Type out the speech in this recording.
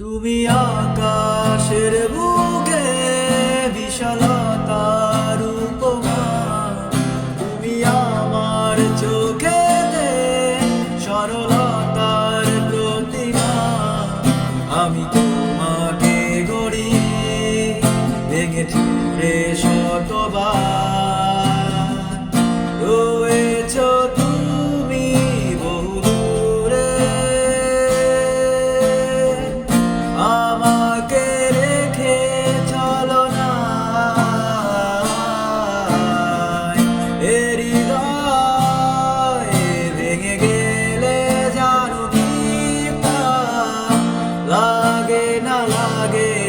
তুমি আকাশের বুকে বিশালতার উপমা তুমি আমার চোখেতে সরলতার প্রতিমা। আমি তোমাকে গড়ি ভেঙে চুরে শতবার। না লাগে।